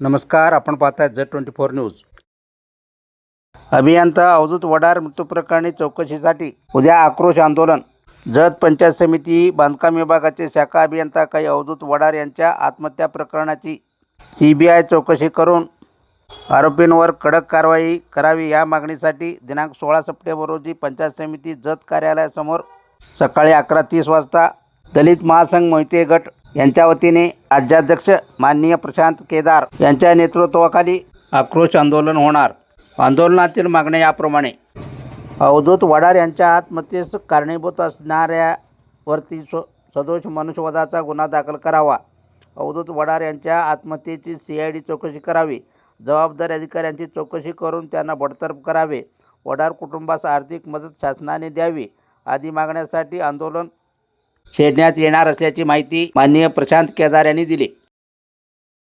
नमस्कार आपण पाहताय झेड ट्वेंटी फोर न्यूज. अभियंता अवधूत वडार मृत्यूप्रकरणी चौकशीसाठी उद्या आक्रोश आंदोलन. जत पंचायत समिती बांधकाम विभागाचे शाखा अभियंता काही अवधूत वडार यांच्या आत्महत्या प्रकरणाची सी बी आय चौकशी करून आरोपींवर कडक कारवाई करावी या मागणीसाठी दिनांक सोळा सप्टेंबर रोजी पंचायत समिती जत कार्यालयासमोर सकाळी अकरा तीस वाजता दलित महासंघ मोहिते गट यांच्या वतीने राज्याध्यक्ष माननीय प्रशांत केदार यांच्या नेतृत्वाखाली आक्रोश आंदोलन होणार. आंदोलनातील मागण्या याप्रमाणे. अवधूत वडार यांच्या आत्महत्येस कारणीभूत असणाऱ्यावरती स्व सदोष मनुष्यवधाचा गुन्हा दाखल करावा. अवधूत वडार यांच्या आत्महत्येची सी आय डी चौकशी करावी. जबाबदार अधिकाऱ्यांची चौकशी करून त्यांना बडतर्फ करावे. वडार कुटुंबास आर्थिक मदत शासनाने द्यावी. आदी मागण्यासाठी आंदोलन छेडण्यात येणार असल्याची माहिती माननीय प्रशांत केदार यांनी दिली.